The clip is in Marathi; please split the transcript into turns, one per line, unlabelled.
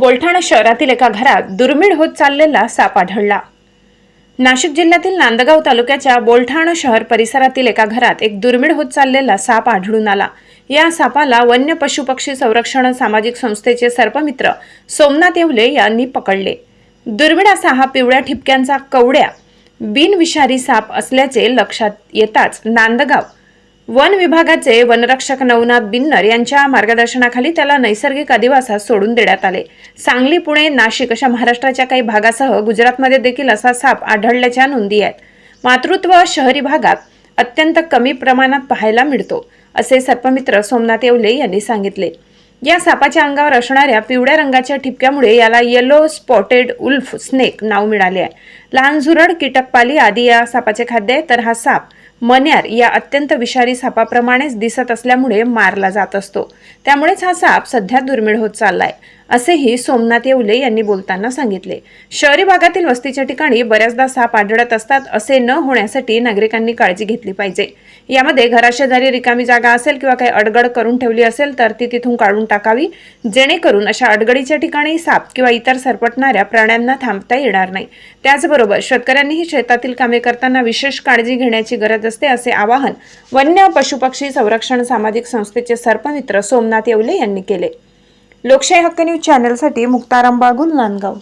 बोलठाणा शहरातील एका घरात दुर्मिळ होत चाललेला साप आढळला. नाशिक जिल्ह्यातील नांदगाव तालुक्याच्या बोलठाण शहर परिसरातील एका घरात एक दुर्मिळ होत चाललेला साप आढळून आला. या सापाला वन्य पशुपक्षी संरक्षण सामाजिक संस्थेचे सर्पमित्र सोमनाथ येवले यांनी पकडले. दुर्मिळ असा हा पिवळ्या ठिपक्यांचा कवड्या बिनविषारी साप असल्याचे लक्षात येताच नांदगाव वन विभागाचे वनरक्षक नवनाथ बिन्नर यांच्या मार्गदर्शनाखाली त्याला नैसर्गिक अधिवासात सोडून देण्यात आले. सांगली पुणे नाशिक अशा महाराष्ट्राच्या काही भागासह गुजरातमध्ये देखील असा साप आढळल्याच्या नोंदी आहेत. मातृत्व शहरी भागात अत्यंत कमी प्रमाणात पाहायला मिळतो असे सर्पमित्र सोमनाथ येवले यांनी सांगितले. या सापाच्या अंगावर असणाऱ्या पिवळ्या रंगाच्या ठिपक्यामुळे याला येलो स्पॉटेड उल्फ स्नेक नाव मिळाले आहे. लहान झुरड कीटकपाली आदी या सापाचे खाद्य आहे तर हा साप मन्यार या अत्यंत विषारी सापाप्रमाणेच दिसत असल्यामुळे मारला जात असतो. त्यामुळेच हा साप सध्या दुर्मिळ होत चाललाय असेही सोमनाथ येवले यांनी बोलताना सांगितले. शहरी भागातील वस्तीच्या ठिकाणी बऱ्याचदा साप आढळत असतात असे न होण्यासाठी नागरिकांनी काळजी घेतली पाहिजे. यामध्ये घराशेजारी रिकामी जागा असेल किंवा काही अडगड करून ठेवली असेल तर ती तिथून काढून टाकावी जेणेकरून अशा अडगडीच्या ठिकाणी साप किंवा इतर सरपटणाऱ्या प्राण्यांना थांबता येणार नाही. त्याचबरोबर शेतकऱ्यांनीही शेतातील कामे करताना विशेष काळजी घेण्याची गरज असते असे आवाहन वन्य पशुपक्षी संरक्षण सामाजिक संस्थेचे सर्पमित्र सोमनाथ येवले यांनी केले. लोकशाही हक्क न्यूज चॅनलसाठी मुक्ताराम बागुल नांदगाव.